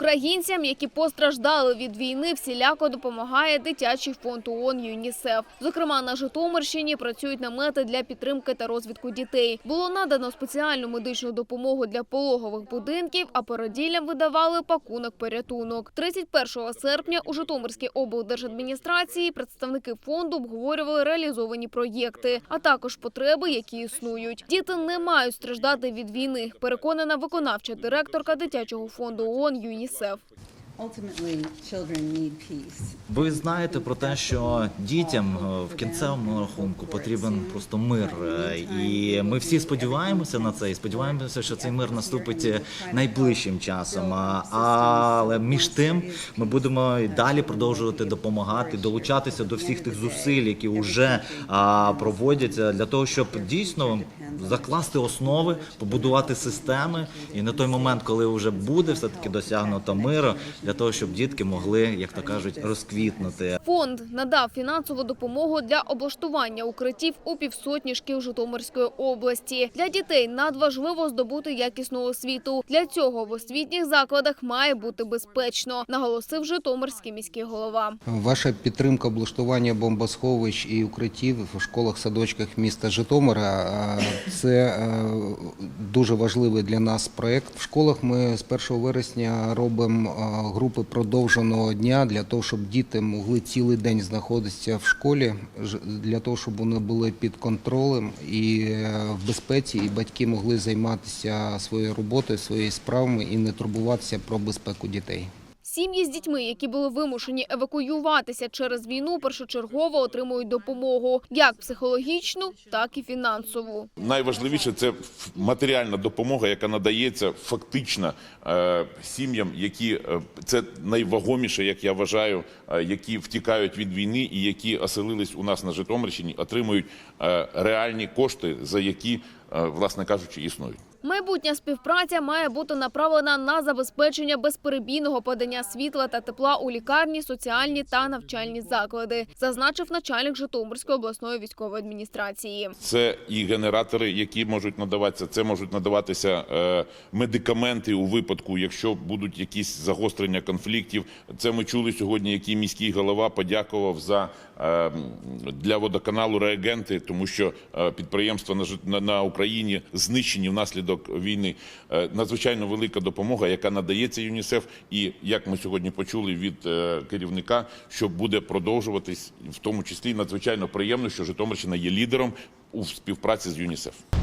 Українцям, які постраждали від війни, всіляко допомагає дитячий фонд ООН ЮНІСЕФ. Зокрема, на Житомирщині працюють намети для підтримки та розвитку дітей. Було надано спеціальну медичну допомогу для пологових будинків, а породіллям видавали пакунок порятунок. 31 серпня у Житомирській облдержадміністрації представники фонду обговорювали реалізовані проєкти, а також потреби, які існують. Діти не мають страждати від війни, переконана виконавча директорка дитячого фонду ООН ЮНІСЕФ. myself. Ultimately, children need peace. Ви знаєте про те, що дітям е, в кінцевому рахунку потрібен просто мир, Е, і ми всі сподіваємося на це, і сподіваємося, що цей мир наступить е, найближчим часом. Але між тим ми будемо і далі продовжувати допомагати, долучатися до всіх тих зусиль, які вже проводяться для того, щоб дійсно закласти основи, побудувати системи, і на той момент, коли вже буде все таки досягнуто миру, для того, щоб дітки могли, як то кажуть, розквітнути. Фонд надав фінансову допомогу для облаштування укриттів у півсотні шкіл Житомирської області. Для дітей надважливо здобути якісну освіту. Для цього в освітніх закладах має бути безпечно, наголосив Житомирський міський голова. Ваша підтримка облаштування бомбосховищ і укриттів в школах-садочках міста Житомира це е, дуже важливий для нас проект. В школах ми з 1 вересня робимо е, групи продовженого дня для того, щоб діти могли цілий день знаходитися в школі, для того, щоб вони були під контролем і е, в безпеці, і батьки могли займатися своєю роботою, своїми справами і не турбуватися про безпеку дітей. Сім'ї з дітьми, які були вимушені евакуюватися через війну, першочергово отримують допомогу як психологічну, так і фінансову. Найважливіше це матеріальна допомога, яка надається фактично е, сім'ям, які е, це найвагоміше, як я вважаю, е, які втікають від війни і які оселились у нас на Житомирщині, отримують реальні кошти, за які, власне кажучи, існують. Майбутня співпраця має бути направлена на забезпечення безперебійного подання світла та тепла у лікарні, соціальні та навчальні заклади, зазначив начальник Житомирської обласної військової адміністрації. Це і генератори, які можуть надаватися. Це можуть надаватися е, медикаменти у випадку, якщо будуть якісь загострення конфліктів. Це ми чули сьогодні, який міський голова подякував за е, для водоканалу реагенти, тому що е, підприємства на, Україні знищені внаслідок війни. Е, надзвичайно велика допомога, яка надається ЮНІСЕФ, і як ми сьогодні почули від е, керівника, що буде продовжуватись, в тому числі надзвичайно приємно, що Житомирщина є лідером у співпраці з ЮНІСЕФ.